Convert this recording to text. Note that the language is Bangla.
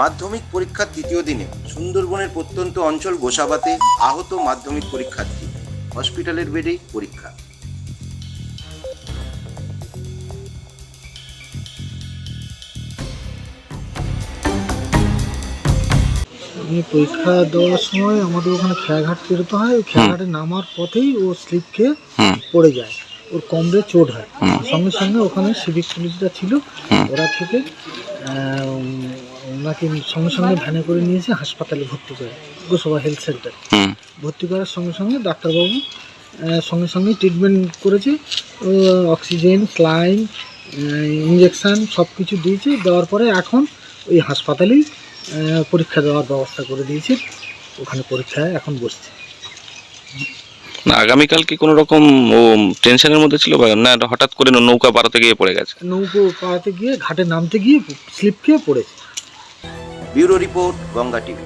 মাধ্যমিক পরীক্ষার তৃতীয় দিনে সুন্দরবনের প্রত্যন্ত অঞ্চল গোসাবাতে আহত মাধ্যমিক পরীক্ষার্থী। হসপিটালের বেডেই পরীক্ষা। আমি পরীক্ষা দেওয়ার সময় আমাদের ওখানে খেয়াঘাট পেরোতে হয়। ওই খেয়াঘাটে নামার পথেই ও স্লিপ খেয়ে পড়ে যায়। ওর কমরে চোট হয়। সঙ্গে সঙ্গে ওখানে সিভিক পুলিশরা ছিল। ওরা থেকে ওনাকে সঙ্গে সঙ্গে ভ্যানে করে নিয়ে এসে হাসপাতালে ভর্তি করে গোসবা হেলথ সেন্টার। ভর্তি করার সঙ্গে সঙ্গে ডাক্তারবাবু সঙ্গে সঙ্গে ট্রিটমেন্ট করেছে অক্সিজেন স্লাইন ইঞ্জেকশান সব কিছু দিয়েছে দেওয়ার পরে এখন ওই হাসপাতালেই পরীক্ষা দেওয়ার ব্যবস্থা করে দিয়েছে ওখানে পরীক্ষায় এখন বসছে। না আগামীকাল কি কোনো রকম ও টেনশনের মধ্যে ছিল না হঠাৎ করে নৌকা পাড়াতে গিয়ে পড়ে গেছে? নৌকো পাড়াতে গিয়ে ঘাটে নামতে গিয়ে স্লিপ খেয়ে পড়েছে। Bureau report Ganga TV